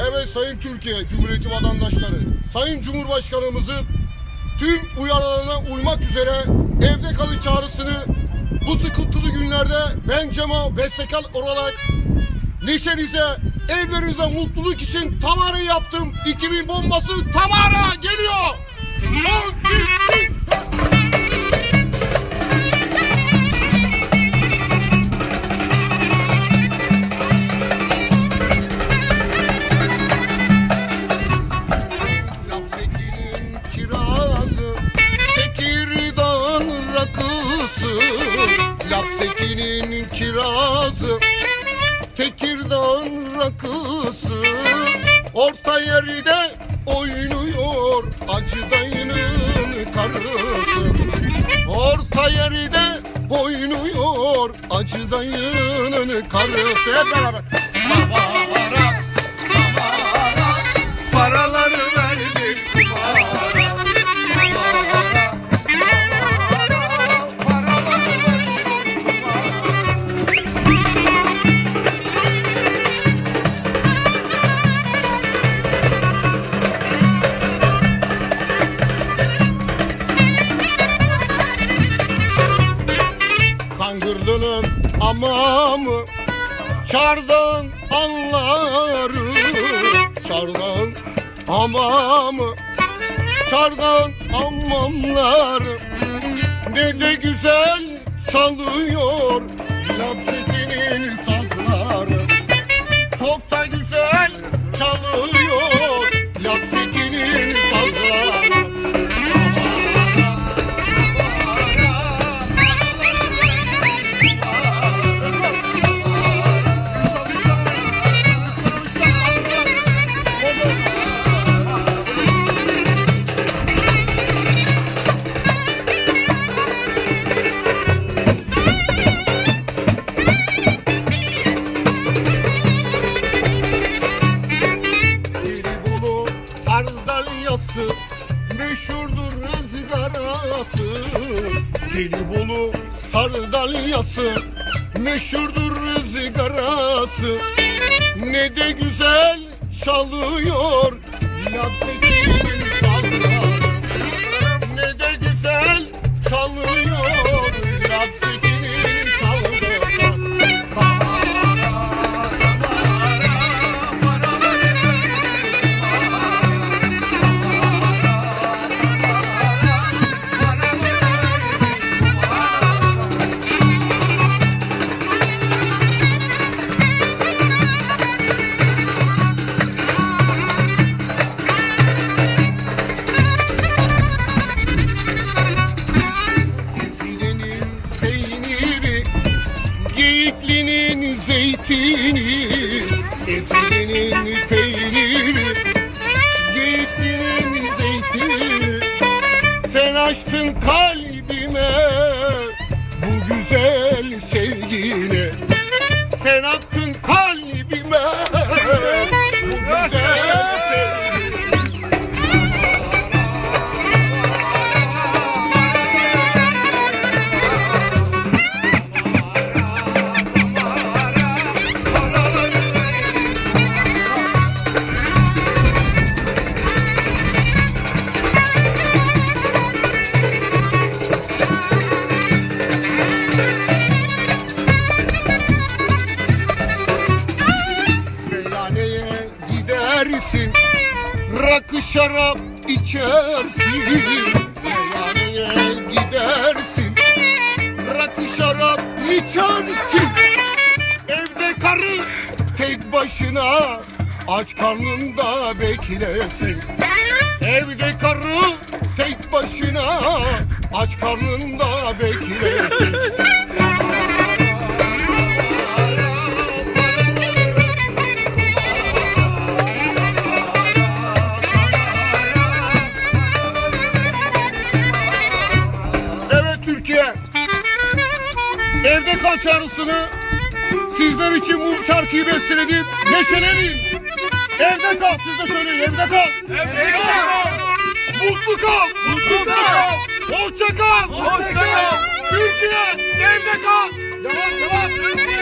Evet Sayın Türkiye Cumhuriyeti vatandaşları, Sayın Cumhurbaşkanımızın tüm uyarılarına uymak üzere evde kalın çağrısını bu sıkıntılı günlerde ben Cema Bestekar olarak neşenize, evlerinize mutluluk için Tamara yaptım. 2000 bombası Tamara geliyor. Son, Tekirdağ'ın rakısı. Orta yerde oynuyor acı dayının karısı. Orta yerde oynuyor acı dayının karısı. Hep beraber. Kangırdının amamı Çardağın anları Çardağın amamı Çardağın amamları Ne de güzel çalıyor Lapsetinin sazları Çok da güzel çalıyor meşhurdur ızgarası Gelibolu sardalyası meşhurdur ızgarası Ne de güzel çalıyor. Lapseki'nin zeytini. Efilenin peyniri, geyiklinin zeytini. Sen açtın kalbime bu güzel sevgini. Sen attın gidersin Rakı şarap içersin Meyhaneye gidersin. Rakı şarap içersin. Evde karı tek başına Aç karnında beklesin. Evde karı tek başına Aç karnında beklesin Evde kal çağrısını sizler için bu şarkıyı besteledim. Neşelenin. Evde kal. Siz de söyleyin. Evde kal. Evde kal. Mutlu kal. Mutlu kal. Hoşça kal. Hoşça kal. Türkiye. Evde kal. Devam devam.